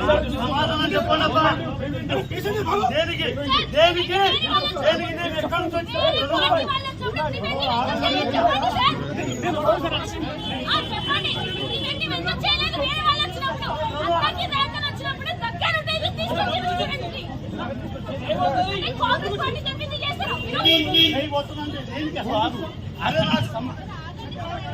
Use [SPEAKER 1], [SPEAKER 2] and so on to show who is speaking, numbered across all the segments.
[SPEAKER 1] సమాధానం చెప్పండమ్మా దేనికి? అరే నా సమ-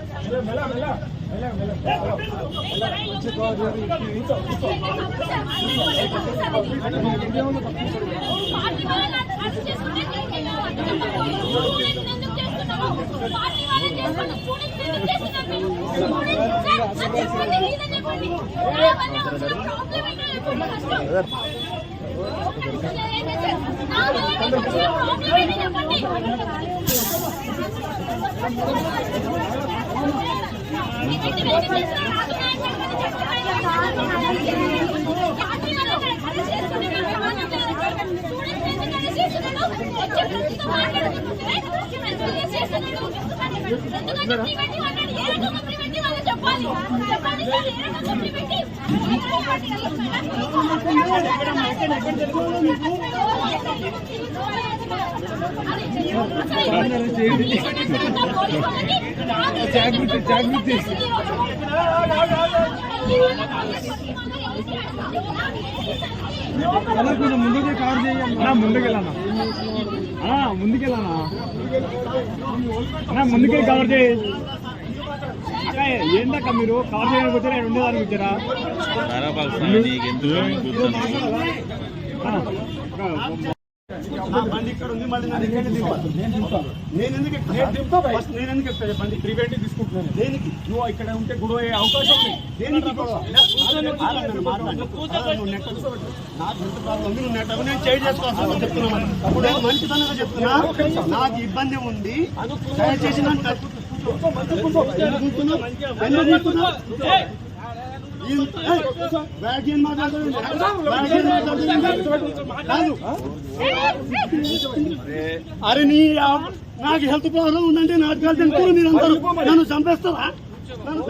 [SPEAKER 2] చెప్పాలి చెప్పాలి సార్ ఏ రకంగా ప్రివెంటివ్ జాగృతి జాగృతి
[SPEAKER 3] అలా కొంచెం ముందుకే కవర్ చేయాలి ముందుకెళ్ళానా ముందుకెళ్ళానా ముందుకే కవర్ చేయి ఏందక్క మీరు కవర్ చేయడానికి వచ్చారా ఇక్కడ ఉండేదానికి వచ్చారా ఆ,
[SPEAKER 1] బండి ఇక్కడ ఉంది మళ్ళీ. నేను ఎందుకు నేను ఎందుకు చెప్పండి
[SPEAKER 3] ప్రివెంటివ్ తీసుకుంటున్నాను.
[SPEAKER 1] దేనికి?
[SPEAKER 3] నువ్వు ఇక్కడ ఉంటే గొడవ అయ్యే అవకాశం ఉంది.
[SPEAKER 1] దేనికి. నేను చేసుకోవాల్సిన చెప్తున్నాను అప్పుడు నేను మంచితనంగా చెప్తున్నా. నాకు ఇబ్బంది ఉంది. దయచేసి నన్ను తప్పు- మాట్లాడుతుంది? అరే నీ నాకు హెల్త్ ప్రాబ్లం ఉందంటే నాకు కలిసి తెలుసు మీరు అందరూ నన్ను చంపేస్తారా నన్ను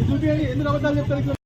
[SPEAKER 3] చూపించండి ఎందుకు అబద్ధాలు చెప్తారు